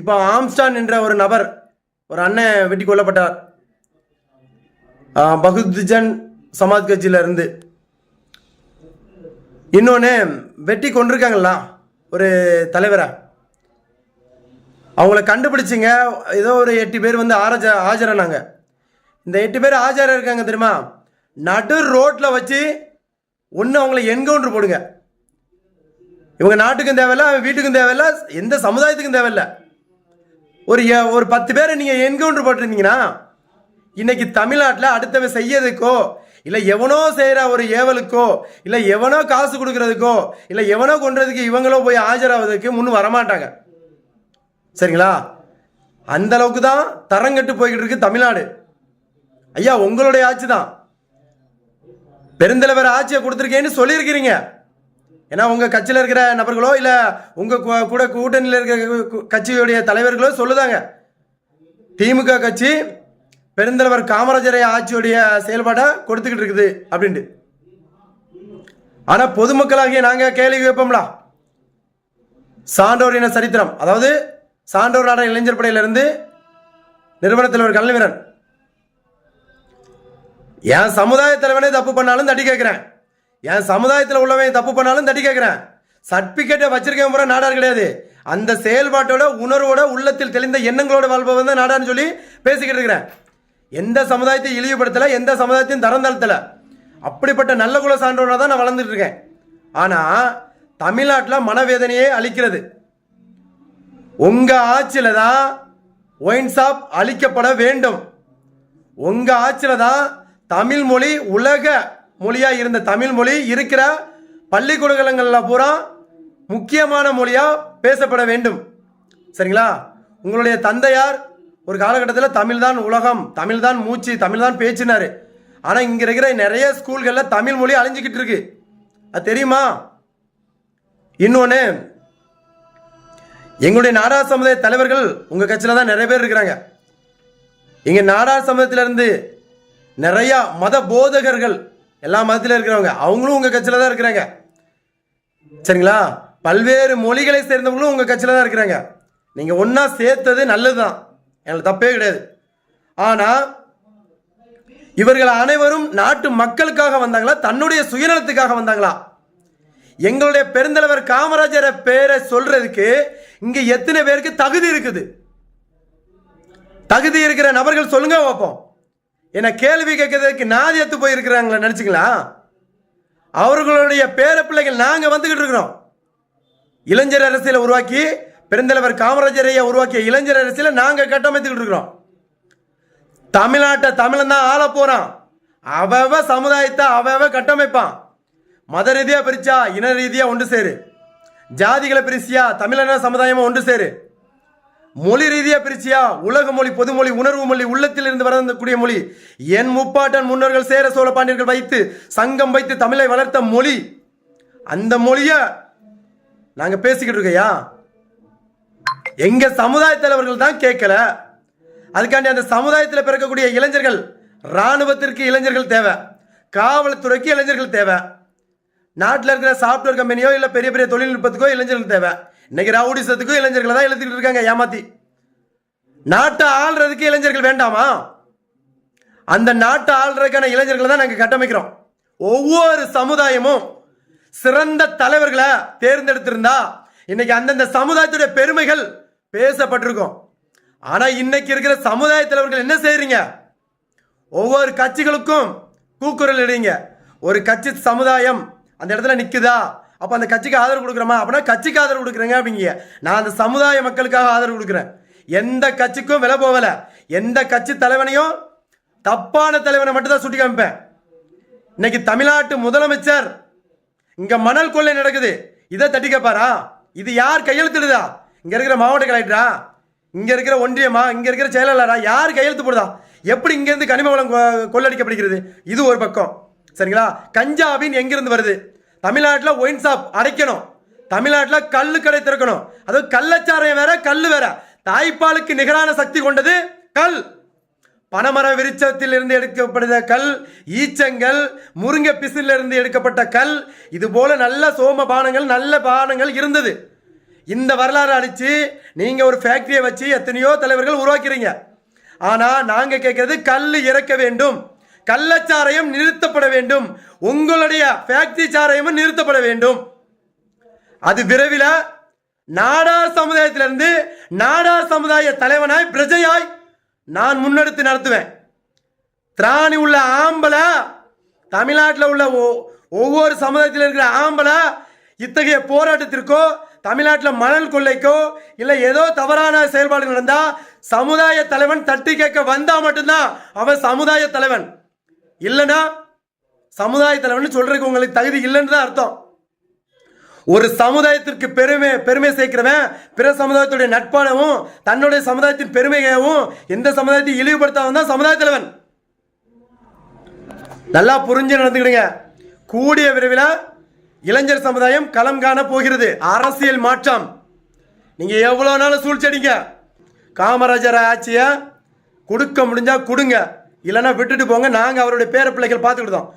இப்போ ஆம்ஸ்டான் என்ற ஒரு நபர் ஒரு அண்ணன் வெட்டி கொல்லப்பட்டார். பகுத்ஜன் பகுஜன் சமாஜ் கட்சியில இருந்து இன்னொன்று வெட்டி கொண்டிருக்காங்களா ஒரு தலைவரை? அவங்கள கண்டுபிடிச்சிங்க. ஏதோ ஒரு எட்டு பேர் வந்து ஆராஜ ஆஜரானாங்க. இந்த எட்டு பேர் ஆஜராக இருக்காங்க தெரியுமா? நடு ரோட்டில் வச்சு ஒன்று அவங்கள என்கவுண்டர் போடுங்க. இவங்க நாட்டுக்கும் தேவையில்லை அவன் வீட்டுக்கும் தேவையில்லை எந்த சமுதாயத்துக்கும் தேவையில்ல. ஒரு ஒரு பத்து பேரை நீங்கள் என்கவுண்டர் போட்டிருந்தீங்கன்னா இன்னைக்கு தமிழ்நாட்டில் அடுத்தவன் செய்யறதுக்கோ இல்லை எவனோ செய்கிற ஒரு ஏவலுக்கோ இல்லை எவனோ காசு கொடுக்கறதுக்கோ இல்லை எவனோ கொன்றதுக்கு இவங்களோ போய் ஆஜராவதுக்கு முன் வரமாட்டாங்க. சரிங்களா? அந்த அளவுக்கு தான் தரங்கட்டு போய்கிட்டு இருக்கு தமிழ்நாடு. ஐயா உங்களுடைய ஆட்சி தான். பெருந்தலைவர் ஆட்சியை கொடுத்துருக்கேன்னு சொல்லியிருக்கிறீங்க. ஏன்னா உங்கள் கட்சியில் இருக்கிற நபர்களோ இல்லை உங்கள் கூட கூட்டணியில் இருக்கிற கட்சியுடைய தலைவர்களோ சொல்லுதாங்க. திமுக கட்சி பெருந்தலைவர் காமராஜரை ஆட்சியுடைய செயல்பாட்டை கொடுத்துக்கிட்டு இருக்குது அப்படின்ட்டு. ஆனால் பொதுமக்களாகிய நாங்கள் கேள்வி கேட்போம்ல. சான்றோர் சரித்திரம் அதாவது சான்றோர் நாட இளைஞர் படையிலிருந்து நிறுவனத்தில் ஒரு கல்விவீரன் என் சமுதாய தலைவனே தப்பு பண்ணாலும் தட்டி கேட்குறேன். என் சமுதாயத்தில் உள்ளவன் தப்பு பண்ணாலும் தட்டி கேட்குறேன் சர்டிஃபிகேட்டை வச்சிருக்கேன் பூரா நாடார் கிடையாது. அந்த செயல்பாட்டோட உணர்வோட உள்ளத்தில் தெளிந்த எண்ணங்களோட வாழ்பவன் தான் நாடான்னு சொல்லி பேசிக்கிட்டு இருக்கிறேன். எந்த சமுதாயத்தை இழிவுபடுத்தலை எந்த சமுதாயத்தையும் தரம் தாழ்த்தலை. அப்படிப்பட்ட நல்ல குல சான்றோனா தான் நான் வளர்ந்துட்டு இருக்கேன். ஆனால் தமிழ்நாட்டில் மனவேதனையே அளிக்கிறது உங்கள் ஆட்சியில் தான் ஒயின் ஷாப் அழிக்கப்பட வேண்டும். உங்கள் ஆட்சியில் தான் தமிழ் மொழி உலக மொழியாக இருந்த தமிழ் மொழி இருக்கிற பள்ளிக்கூடங்களில் பூரா முக்கியமான மொழியாக பேசப்பட வேண்டும். சரிங்களா? உங்களுடைய தந்தையார் ஒரு காலகட்டத்தில் தமிழ் தான் உலகம் தமிழ் தான் மூச்சு தமிழ் தான் பேச்சினார். ஆனால் இங்கே இருக்கிற நிறைய ஸ்கூல்களில் தமிழ் மொழி அழிஞ்சிக்கிட்டு இருக்கு. அது தெரியுமா? இன்னொன்று எங்களுடைய நாடார் சமுதாய தலைவர்கள் உங்கள் கட்சியில் தான் நிறைய பேர் இருக்கிறாங்க. இங்கே நாடார் சமுதாயத்திலிருந்து நிறையா மத போதகர்கள் எல்லா மதத்தில் இருக்கிறவங்க. அவங்களும் உங்கள் கட்சியில் தான் இருக்கிறாங்க. சரிங்களா? பல்வேறு மொழிகளை சேர்ந்தவங்களும் உங்கள் கட்சியில் தான் இருக்கிறாங்க. நீங்கள் ஒன்றா சேர்த்தது நல்லது தான் எனக்கு தப்பே கிடையாது. ஆனால் இவர்கள் அனைவரும் நாட்டு மக்களுக்காக வந்தாங்களா? தன்னுடைய சுயநலத்துக்காக வந்தாங்களா? எங்களுடைய பெருந்தலைவர் காமராஜரை பேரை சொல்றதுக்கு இங்க எத்தனை பேருக்கு தகுதி இருக்குது? தகுதி இருக்கிற நபர்கள் சொல்லுங்க பார்ப்போம். என்னை கேள்வி கேட்கறதுக்கு நாதி எத்து போயிருக்கிறாங்களா நினைச்சுங்களா அவர்களுடைய பேர பிள்ளைகள் நாங்கள் வந்துக்கிட்டு இருக்கிறோம். இளைஞர் அரசியலை உருவாக்கி பெருந்தலைவர் காமராஜரையை உருவாக்கிய இளைஞர் அரசியலை நாங்கள் கட்டமைத்துக்கிட்டு இருக்கிறோம். தமிழ்நாட்டை தமிழன் தான் ஆள போகிறான் அவவ சமுதாயத்தை அவவ கட்டமைப்பான். மத ரீதியாக பிரிச்சா இன ரீதியாக ஒன்று சேரு. ஜாதிகளை பிரிச்சியா தமிழன சமுதாயமாக ஒன்று சேரு. மொழி ரீதியா பிரிச்சியா? உலக மொழி பொதுமொழி உணர்வு மொழி உள்ளத்தில் இருந்து வரக்கூடிய மொழி. என் முப்பாட்டன் முன்னோர்கள் சேர சோழ பாண்டியர்கள் வைத்து சங்கம் வைத்து தமிழை வளர்த்த மொழி. அந்த மொழிய நாங்க பேசிக்கிட்டு இருக்கையா? எங்க சமுதாய தலைவர்கள் தான் கேட்கல அதுக்காண்டி அந்த சமுதாயத்தில் பிறக்கக்கூடிய இளைஞர்கள் ராணுவத்திற்கு இளைஞர்கள் தேவை. காவல்துறைக்கு இளைஞர்கள் தேவை. நாட்டில் இருக்கிற சாஃப்ட்வேர் கம்பெனியோ இல்லை பெரிய பெரிய தொழில்நுட்பத்துக்கோ இளைஞர்கள் தேவை. இன்னைக்கு ரவுடிசத்துக்கும் இளைஞர்களை தான் எழுதிட்டு இருக்காங்க ஏமாத்தி. நாட்டை ஆள்றதுக்கு இளைஞர்கள் வேண்டாமா? அந்த நாட்டை ஆள்றதுக்கான இளைஞர்களை தான் நாங்கள் கட்டமைக்கிறோம். ஒவ்வொரு சமுதாயமும் சிறந்த தலைவர்களை தேர்ந்தெடுத்திருந்தா இன்னைக்கு அந்தந்த சமுதாயத்துடைய பெருமைகள் பேசப்பட்டிருக்கும். ஆனா இன்னைக்கு இருக்கிற சமுதாய தலைவர்கள் என்ன செய்யறீங்க ஒவ்வொரு கட்சிகளுக்கும் கூக்குரல் இடுங்க. ஒரு கட்சி சமுதாயம் அந்த இடத்துல நிற்குதா அப்போ அந்த கட்சிக்கு ஆதரவு கொடுக்குறோமா? அப்படின்னா கட்சிக்கு ஆதரவு கொடுக்குறேங்க அப்படிங்க நான் அந்த சமுதாய மக்களுக்காக ஆதரவு கொடுக்குறேன். எந்த கட்சிக்கும் விலை போகலை. எந்த கட்சி தலைவனையும் தப்பான தலைவனை மட்டும் தான் சுட்டி காமிப்பேன். இன்னைக்கு தமிழ்நாட்டு முதலமைச்சர் இங்கே மணல் கொள்ளை நடக்குது. இதை தட்டி கேட்பாரா? இது யார் கையெழுத்துடுதா இங்கே இருக்கிற மாவட்ட கலெக்டரா? இங்கே இருக்கிற ஒன்றியமா? இங்கே இருக்கிற செயலாளரா? யார் கையெழுத்து போடுதா? எப்படி இங்கேருந்து கனிம வளம் கொ- கொள்ளடிக்கப்படுகிறது? இது ஒரு பக்கம். சரிங்களா? கஞ்சாபின் எங்கிருந்து வருது? தமிழ்நாட்டில் ஒயின் ஷாப் அடைக்கணும். தமிழ்நாட்டில் கல் கடை திறக்கணும் அதுவும் கள்ளச்சாராயம் வேற கல் வேற. தாய்ப்பாலுக்கு நிகரான சக்தி கொண்டது கல். பனமர விருச்சத்தில் இருந்து எடுக்கப்படுகிற கல் ஈச்சங்கள் முருங்கை பிசில் இருந்து எடுக்கப்பட்ட கல். இது போல நல்ல சோம பானங்கள் நல்ல பானங்கள் இருந்தது. இந்த வரலாறு அழிச்சு நீங்க ஒரு ஃபேக்டரியை வச்சு எத்தனையோ தலைவர்கள் உருவாக்குறீங்க. ஆனா நாங்க கேட்கறது கல் இறக்க வேண்டும். கள்ளச்சாராயம் நிறுத்தப்பட வேண்டும். உங்களுடைய ஃபேக்டரி சாராயமும் நிறுத்தப்பட வேண்டும். அது விரைவில் நாடார் சமுதாயத்திலிருந்து நாடார் சமுதாய தலைவனாய் பிரஜையாய் நான் முன்னெடுத்து நடத்துவேன். திராணி உள்ள ஆம்பளை தமிழ்நாட்டில் உள்ள ஒ- ஒவ்வொரு சமுதாயத்தில் இருக்கிற ஆம்பளை இத்தகைய போராட்டத்திற்கோ தமிழ்நாட்டில் மணல் கொள்ளைக்கோ இல்லை ஏதோ தவறான செயல்பாடு நடந்தால் சமுதாய தலைவன் தட்டி கேட்க வந்தால் மட்டும்தான் அவன் சமுதாய தலைவன். இல்லைன்னா சமுதாய தலைவன் சொல்றதுக்கு உங்களுக்கு தகுதி இல்லைன்னு தான் அர்த்தம். ஒரு சமுதாயத்திற்கு பெருமை பெருமை சேர்க்கிறவன் பிற சமுதாயத்துடைய நட்பானவும் தன்னுடைய சமுதாயத்தின் பெருமையாகவும் எந்த சமுதாயத்தை இழிவுபடுத்தாமல் தான் சமுதாய தலைவன். நல்லா புரிஞ்சு நடந்துக்கிடுங்க. கூடிய விரைவில் இளைஞர் சமுதாயம் களம் காண போகிறது. அரசியல் மாற்றம். நீங்கள் எவ்வளோ நாளும் சூழ்ச்சடிங்க காமராஜர் ஆட்சியை கொடுக்க முடிஞ்சால் கொடுங்க. இல்லைன்னா விட்டுட்டு போங்க. நாங்கள் அவருடைய பேர பிள்ளைகள் பார்த்துக்கிட்டோம்